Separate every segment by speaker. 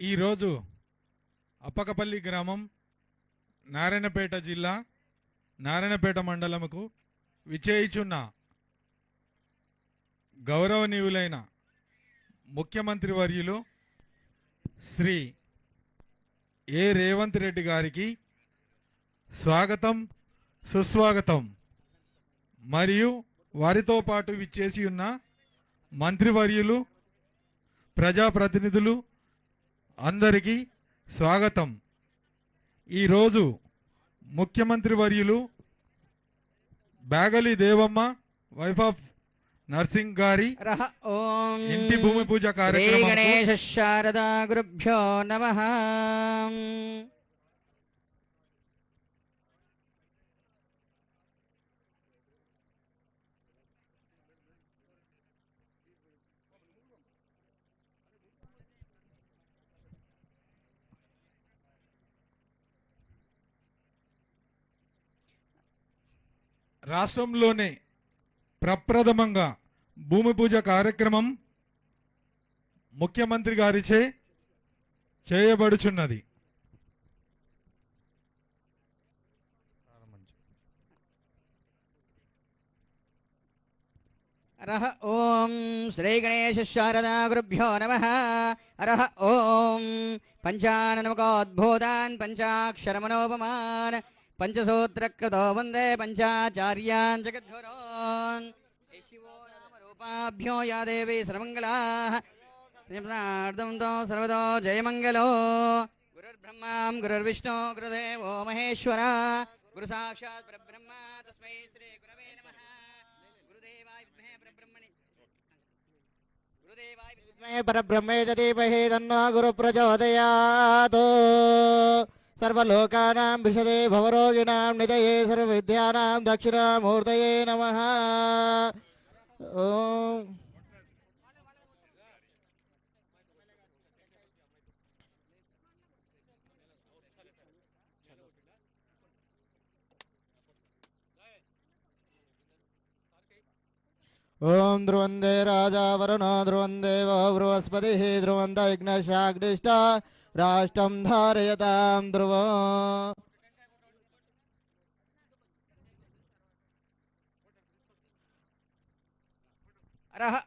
Speaker 1: ఈరోజు అప్పకపల్లి గ్రామం నారాయణపేట జిల్లా నారాయణపేట మండలముకు విచేయిచున్న గౌరవనీయులైన ముఖ్యమంత్రి వర్యులు శ్రీ ఏ రేవంత్ రెడ్డి గారికి స్వాగతం సుస్వాగతం. మరియు వారితో పాటు విచ్చేసి ఉన్న మంత్రివర్యులు ప్రజాప్రతినిధులు అందరికీ స్వాగతం. ఈరోజు ముఖ్యమంత్రి వర్యులు బ్యాగలి దేవమ్మ వైఫ్ ఆఫ్ నర్సింగ్ గారి
Speaker 2: ఇంటి భూమి
Speaker 1: పూజ కార్యక్రమం గణేశ
Speaker 2: శారదా గురుభ్యో నమ.
Speaker 1: రాష్ట్రంలోనే ప్రప్రథమంగా భూమి పూజ కార్యక్రమం ముఖ్యమంత్రి గారిచే చేయబడుచున్నది.
Speaker 2: అరహ ఓం శ్రీ గణేశ శారదా గురుభ్యో నమ. అరహ ఓం పంచాననమకోద్భూతాన్ పంచాక్షరమనోపమాన్. पंचसूत्र कृतो वंदे पंचाचार्यान् जगद्गुरोन् शिवो नाम रूपाभ्यो या देवी सर्वमङ्गलाः। सर्वतो जयमङ्गलो। गुरुर्ब्रह्मा, गुरुर्विष्णु, गुरुदेवो महेश्वर। गुरुसाक्षात् परब्रह्म, तस्मै श्री गुरवे नमः। गुरुदेवाय विद्महे परब्रह्मणि। गुरुदेवाय
Speaker 3: विद्महे परब्रह्मे च दीपहे तन्नो गुरुप्रचोदयात्। సర్వలోకానాం విశదే భవరోగిణాం నిదయే సర్వ సర్వవిద్యానాం దక్షిణామూర్తయే నమ ఓం ధ్రువందే రాజా వరుణ ధ్రువందే వృహస్పతి ధ్రువంత విఘ్నశాగ్నిష్ట राष्ट्रं धारयतां ध्रुव।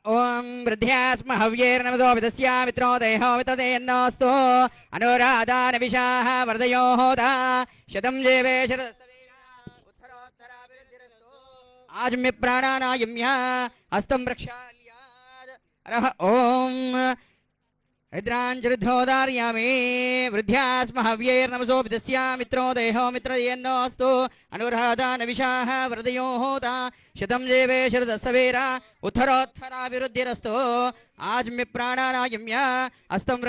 Speaker 2: ओं वृद्ध्यास्म हव्येर्नमदो विदस्या मित्रो देहो वितदेन्नोऽस्तु अनुराधा नविशाः वरदयो होता। शतं जीवे शत आजम्य प्राणानायम्या। हस्तं रक्षाल्याद् अरः ओम् निद्राञ्जरुद्धोदार्यामि वृद्ध्या स्म हव्यैर्नमसोऽपि तस्या मित्रो देहो मित्रदयन्नो अनुराधा नविशाः न वृदयो होता। शतम् देवे शरदसवेरा उत्थरोत्थराभिवृद्धिरस्तु आज्म्य प्राणानायम्य अस्तम्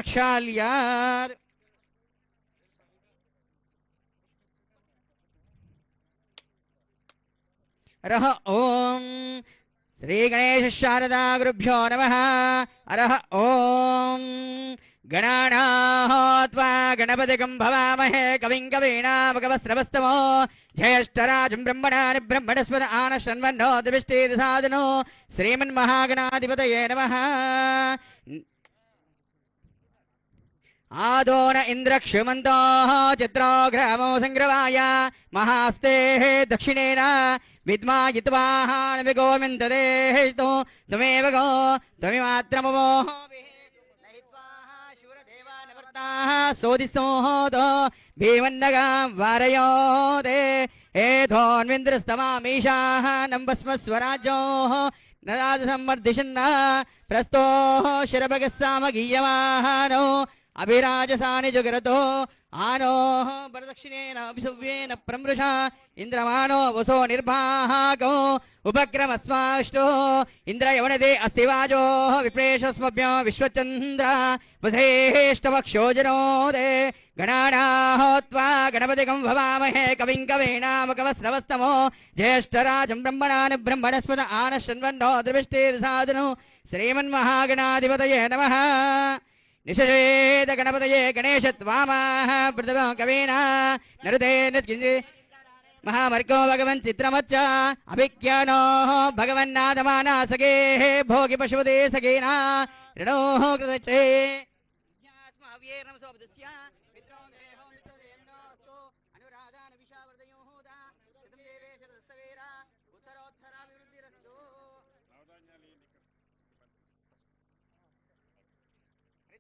Speaker 2: रह ओ श्रीगणेशशारदागुरुभ्यो नमः। अरः गणानाः त्वा गणपतिकम् भवामहे। कविम् कवीणाकवस्त्रस्तमो जयष्ट्रह्मणस्वद आनश्रन्मन्नो दृष्टे श्रीमन्महागणाधिपतये नमः। आदो न इन्द्रक्षुमन्दाः चित्राग्रामो सङ्ग्रवाय महास्तेः दक्षिणेन ವಿದ್ಮಾ ಜಿತ್ವಾಹಾನವಿ ಗೋವಿಂದದೇಹಿತು ತ್ವಮೇವ ಗೋ ತ್ವಮಿಮಾತ್ರ ಮಮೋಹ ಸೋದಿಸೋದೋ ಭೀಮನ್ನಗ ವಾರಯೋದೆ. ಹೇ ಧೋನ್ವಿಂದ್ರಸ್ತಮಾಮೀಶಾ ನಂಬಸ್ಮ ಸ್ವರಾಜೋ ನರಾಜ ಸಂವರ್ಧಿಷನ್ನ ಪ್ರಸ್ತೋ ಶಿರಭಗಸ್ಸಾಮಗೀಯವಾನೋ अभिराजसानि जगरतो आनो वरदक्षिणेन अभिसव्येन प्रमृषा इन्द्रमानो वसो निर्भागो उपक्रमस्माष्टो इन्द्रयवनदे अस्ति वाजो विप्रेशस्मभ्यो विश्वचन्द्र वसेष्टवक्षोजनोदे गणानाः त्वा गणपतिकं भवामहे कविं कवीणामकवस्रवस्तमो ज्येष्ठराजं ब्रह्मणान् ब्रह्मणस्पद आनशन्वन्नो द्रविष्टिर्साधनु श्रीमन्महागणाधिपतये नमः। నిషేద గణపతయే గణేశత్వామాహ పృథివ కవీనా నరుతే నృత్కించి మహామర్గో భగవన్ చిత్రమచ్చ అభిజ్ఞానో భగవన్నాదమానాసగే భోగి పశుపదే సగేనా రణో కృతచే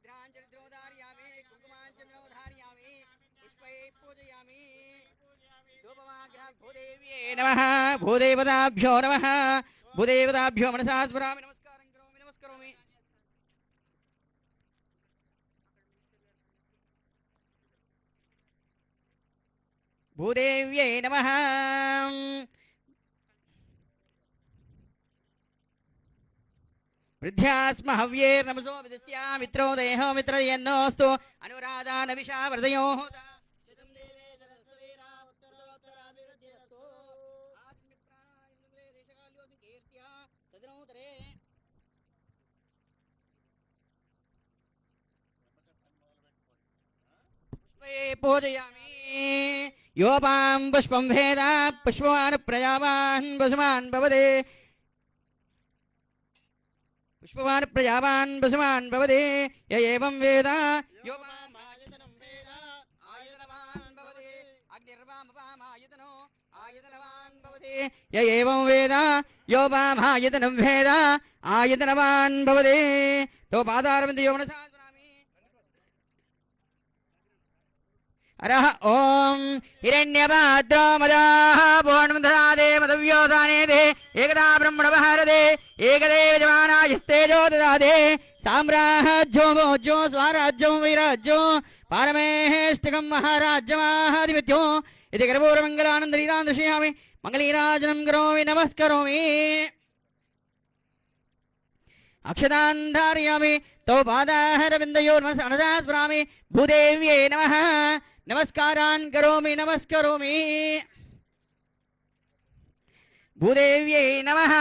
Speaker 2: हरिद्राञ्चरिद्रोधारयामि कुङ्कुमाञ्चन्द्रोधारयामि पुष्पैः पूजयामि। धूपमाग्रह भूदेव्ये नमः, भूदेवताभ्यो नमः, भूदेवताभ्यो मनसा स्मरामि नमस्कारं करोमि, नमस्करोमि। भूदेव्यै नमः। वृद्ध्यास्म हव्येर्नमसो विदस्या मित्रो देहो वर्धयोः उत्तरोत्तराभिवृद्धिरस्तु आत्मप्राणाय देशकाल्योऽतिकीर्त्या तदनोतरे पुष्पे पूजयामि। योपां पुष्पं भेद पुष्पवान् प्रजावान् वसुमान् भवते పుష్పవాన్ ప్రజావాన్ పశుమాన్ భవతి య ఏవం వేద? యో మామాయతనం వేద. ఆయతనవాన్ భవతి అగ్నిర్వామపామాయతనో ఆయతనవాన్ భవతి య ఏవం వేద? యో మామాయతనం వేద. ఆయతనవాన్ భవతి తో పాదారవింద యోగణ हरः ॐ हिरण्यपाद्रो मदाः पूर्णमदधादे मदव्योधाने दे एकदा ब्रह्मणवहरदे एकदेव जमानायस्तेजो ददादे साम्राज्यो भोज्यो, स्वाराज्यं वैराज्यो, पारमेष्टिकं महाराज्यमाहाधिपत्यो। इति गर्भोरमङ्गलानन्दलीलां दर्शयामि मङ्गलीराजनं करोमि, नमस्करोमि। अक्षतान् धारयामि तौ पादाहरविन्दयोर्मसनसा स्मरामि भूदेव्यै नमः। नमस्कारान् करोमि नमस्करोमि। भूदेव्यै नमः।